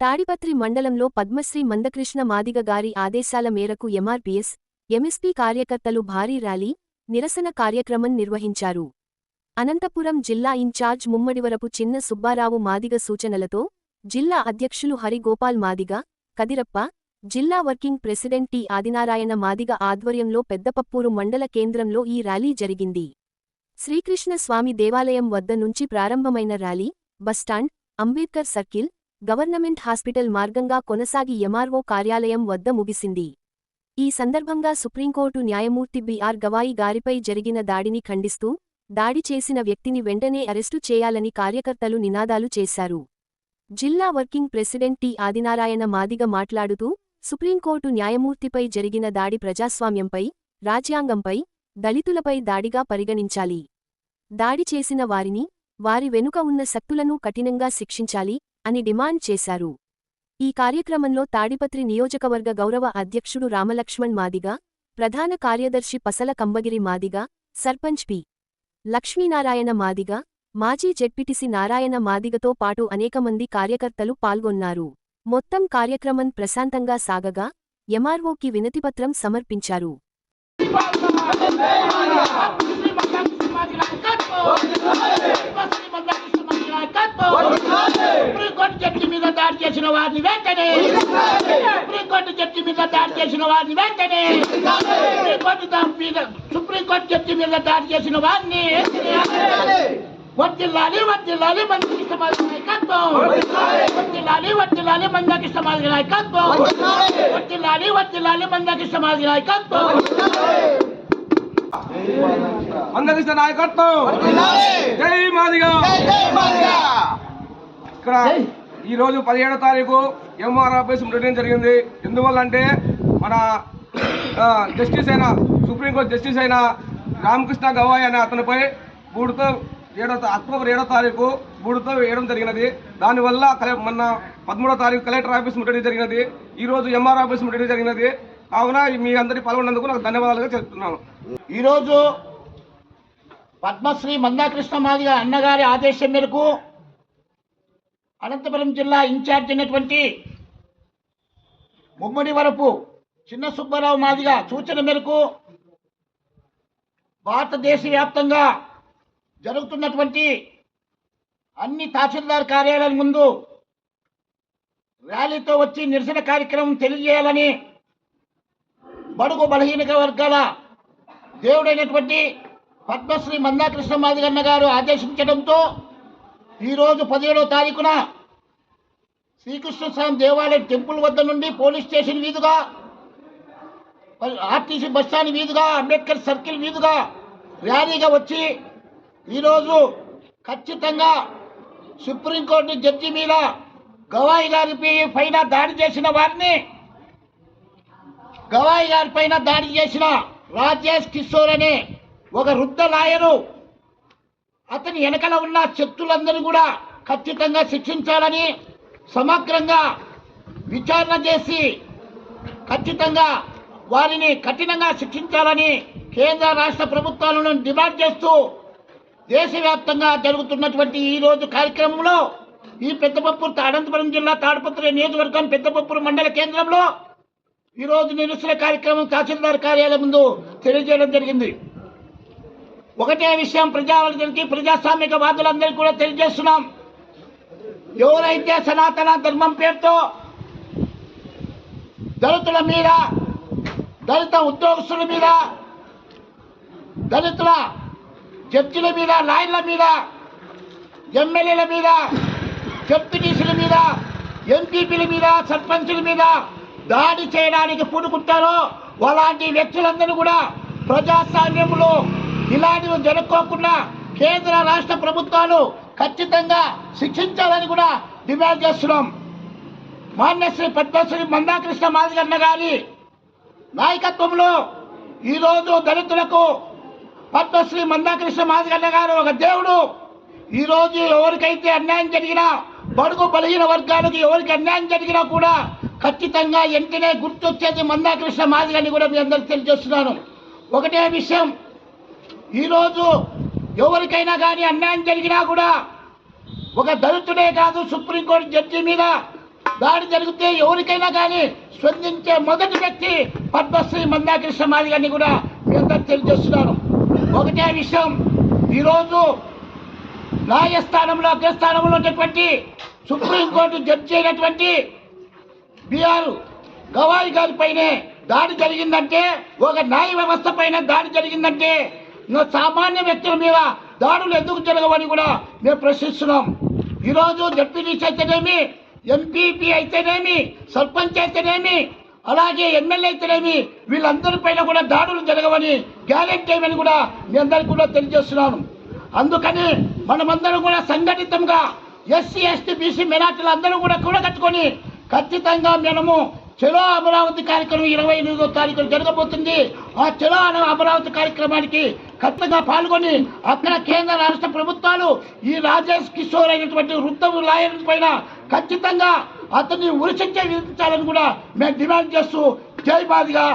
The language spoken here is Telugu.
తాడిపత్రి మండలంలో పద్మశ్రీ మందకృష్ణ మాదిగ గారి ఆదేశాల మేరకు ఎంఆర్పీఎస్ ఎంఎస్పీ కార్యకర్తలు భారీ ర్యాలీ నిరసన కార్యక్రమం నిర్వహించారు. అనంతపురం జిల్లా ఇన్ఛార్జ్ ముమ్మడివరపు చిన్న సుబ్బారావు మాదిగ సూచనలతో జిల్లా అధ్యక్షులు హరిగోపాల్ మాదిగ కదిరప్ప జిల్లా working president T Adinarayana Madiga ఆధ్వర్యంలో పెద్దపప్పూరు మండల కేంద్రంలో ఈ ర్యాలీ జరిగింది. శ్రీకృష్ణ స్వామి దేవాలయం వద్ద నుంచి ప్రారంభమైన rally bus stand Ambedkar circle government hospital మార్గంగా కొనసాగి ఎంఆర్ఓ కార్యాలయం వద్ద ముగిసింది. ఈ సందర్భంగా సుప్రీంకోర్టు న్యాయమూర్తి బిఆర్ గవాయి గారిపై జరిగిన దాడిని ఖండిస్తూ దాడి చేసిన వ్యక్తిని వెంటనే అరెస్టు చేయాలని కార్యకర్తలు నినాదాలు చేశారు. జిల్లా working president T. Adinarayana Madiga మాట్లాడుతూ సుప్రీంకోర్టు న్యాయమూర్తిపై జరిగిన దాడి ప్రజాస్వామ్యంపై రాజ్యాంగంపై దళితులపై దాడిగా పరిగణించాలి. దాడి చేసిన వారిని వారి వెనుక ఉన్న శక్తులను కఠినంగా శిక్షించాలి అని డిమాండ్ చేశారు ఈ కార్యక్రమంలో తాడిపత్రి నియోజకవర్గ గౌరవ అధ్యక్షుడు రామలక్ష్మణ్ మాదిగ ప్రధాన కార్యదర్శి పసల కంబగిరి మాదిగ సర్పంచ్ పి లక్ష్మీనారాయణ మాదిగ మాజీ జెడ్పిటిసి నారాయణ మాదిగతో పాటు అనేకమంది కార్యకర్తలు పాల్గొన్నారు మొత్తం కార్యక్రమం ప్రశాంతంగా సాగగా ఎంఆర్ఓకి వినతిపత్రం సమర్పించారు మీద దాడి చేసిన వారిని వెంటనే. సుప్రీంకోర్టు జడ్జి మీద దాడి చేసిన వారిని వెంటనే. సుప్రీంకోర్టు మీద సుప్రీంకోర్టు జడ్జి మీద దాడి చేసిన వారిని వర్తిల్లాలి వర్తిల్లాలి మందికి సమాజ నాయకత్వం. వర్తిల్లాలి వర్తిల్లాలి మందకి సమాజ నాయకత్వం. వర్తిల్లాలి వర్తిల్లాలి మందకి సమాజ నాయకత్వం. మందకృష్ణ నాయకత్వం. జై మాదిగా. ఇక్కడ ఈ రోజు పదిహేడో తారీఖు ఎంఆర్ ఆఫీస్ రిటర్న్ జరిగింది. ఎందువల్ల అంటే మన జస్టిస్ అయిన సుప్రీంకోర్టు జస్టిస్ అయిన రామకృష్ణ గవాయ్ అనే అతనిపై మూడుతో ఏడో అక్టోబర్ ఏడో తారీఖు మూడుతో వేయడం జరిగినది. దానివల్ల మొన్న పదమూడో తారీఖు కలెక్టర్ ఆఫీస్ ముట్టడి జరిగినది. ఈరోజు ఎంఆర్ ఆఫీస్ ముట్టడి జరిగినది. కావున మీ అందరి పాల్గొన్నందుకు నాకు ధన్యవాదాలుగా చెప్తున్నాను. ఈరోజు పద్మశ్రీ మందాకృష్ణ మాదిగ అన్నగారి ఆదేశం మేరకు అనంతపురం జిల్లా ఇన్ఛార్జ్ అయినటువంటి ముమ్మడి వరపు చిన్న సుబ్బారావు మాదిగ సూచన మేరకు భారతదేశ వ్యాప్తంగా జరుగుతున్నటువంటి అన్ని తహసీల్దార్ కార్యాలయాల ముందు ర్యాలీతో వచ్చి నిరసన కార్యక్రమం తెలియజేయాలని బడుగు బలహీన వర్గాల దేవుడైనటువంటి పద్మశ్రీ మందాకృష్ణ మాదిగన్న గారు ఆదేశించడంతో ఈరోజు పదిహేడవ తారీఖున శ్రీకృష్ణ స్వామి దేవాలయం టెంపుల్ వద్ద నుండి పోలీస్ స్టేషన్ వీధుగా ఆర్టీసీ బస్టాండ్ వీధుగా అంబేద్కర్ సర్కిల్ వీధుగా ర్యాలీగా వచ్చి ఈరోజు ఖచ్చితంగా సుప్రీంకోర్టు జడ్జి మీద గవాయి గారి పైన దాడి చేసిన వారిని గవాయి గారి పైన దాడి చేసిన రాజేష్ కిషోర్ అనే ఒక వృద్ధ లాయరు అతని వెనకల ఉన్న శక్తులందరూ కూడా ఖచ్చితంగా శిక్షించాలని సమగ్రంగా విచారణ చేసి ఖచ్చితంగా వారిని కఠినంగా శిక్షించాలని కేంద్ర రాష్ట్ర ప్రభుత్వాలను డిమాండ్ చేస్తూ దేశవ్యాప్తంగా జరుగుతున్నటువంటి ఈ రోజు కార్యక్రమంలో ఈ పెద్దపప్పూరు అనంతపురం జిల్లా తాడపత్రి నియోజకవర్గం పెద్దపప్పూరు మండల కేంద్రంలో ఈరోజు నిరసన కార్యక్రమం తహసీల్దార్ కార్యాలయం ముందు తెలియజేయడం జరిగింది. ఒకటే విషయం ప్రజావర్గానికి ప్రజాస్వామిక వాదులందరికీ కూడా తెలియజేస్తున్నాం. ఎవరైతే సనాతన ధర్మం పేరుతో దళితుల మీద దళిత ఉద్యోగస్తుల మీద దళితుల జడ్జిల మీద లాయర్ల మీద ఎమ్మెల్యేల మీద డిప్యూటీసీల మీద ఎంపీపీల మీద సర్పంచుల మీద దాడి చేయడానికి పూనుకుంటారో అలాంటి వ్యక్తులందరూ కూడా ప్రజాస్వామ్యంలో ఇలాంటివి జరుపుకోకుండా కేంద్ర రాష్ట్ర ప్రభుత్వాలు ఖచ్చితంగా శిక్షించాలని కూడా డిమాండ్ చేస్తున్నాం. మాన్యశ్రీ పద్మశ్రీ మందాకృష్ణ మాదిగన్న గారి నాయకత్వంలో ఈరోజు దళితులకు పద్మశ్రీ మందాకృష్ణ మాదిగన్న గారు ఒక దేవుడు. ఈరోజు ఎవరికైతే అన్యాయం జరిగినా బడుగు బలహీన వర్గాలకు ఎవరికి అన్యాయం జరిగినా కూడా ఖచ్చితంగా వెంటనే గుర్తొచ్చేది మందాకృష్ణ మాదిగని కూడా మీ అందరికి తెలియజేస్తున్నాను. ఒకటే విషయం ఈరోజు ఎవరికైనా కానీ అన్యాయం జరిగినా కూడా ఒక దళితుడే కాదు సుప్రీంకోర్టు జడ్జి మీద దాడి జరిగితే ఎవరికైనా కానీ స్పందించే మొదటి వ్యక్తి పద్మశ్రీ మందాకృష్ణ మాది అని కూడా మీ తెలియజేస్తున్నాను. ఒకటే విషయం ఈరోజు న్యాయస్థానంలో అగ్రస్థానంలో ఉన్నటువంటి సుప్రీంకోర్టు జడ్జి అయినటువంటి బిఆర్ గవాయి గారి పైనే దాడి జరిగిందంటే ఒక న్యాయ వ్యవస్థ పైన దాడి జరిగిందంటే సామాన్య వ్యక్తుల మీద దాడులు ఎందుకు జరగవని కూడా మేము ప్రశ్నిస్తున్నాం. ఈరోజు డిప్యూటీస్ అయితేనేమి ఎంపీపీ అయితేనేమి సర్పంచ్ అయితేనేమి అలాగే ఎమ్మెల్యే అయితేనేమి వీళ్ళందరి పైన కూడా దాడులు జరగవని గ్యారెంటీ అని కూడా మీ అందరికీ కూడా తెలియజేస్తున్నాను. అందుకని మనమందరం కూడా సంఘటితంగా ఎస్సీ ఎస్టీ బీసీ మైనార్టీలు అందరూ కూడా కూడగట్టుకొని ఖచ్చితంగా మనము చలో అమరావతి కార్యక్రమం ఇరవై ఎనిమిదో తారీఖు జరగబోతుంది. ఆ చలో అన- అమరావతి కార్యక్రమానికి ఖచ్చితంగా పాల్గొని అక్కడ కేంద్ర రాష్ట్ర ప్రభుత్వాలు ఈ రాజేష్ కిషోర్ అయినటువంటి వృద్ధము లాయర్ పైన ఖచ్చితంగా అతన్ని ఉరిశిక్ష విధించాలని కూడా మేము డిమాండ్ చేస్తూ జై బాధిగా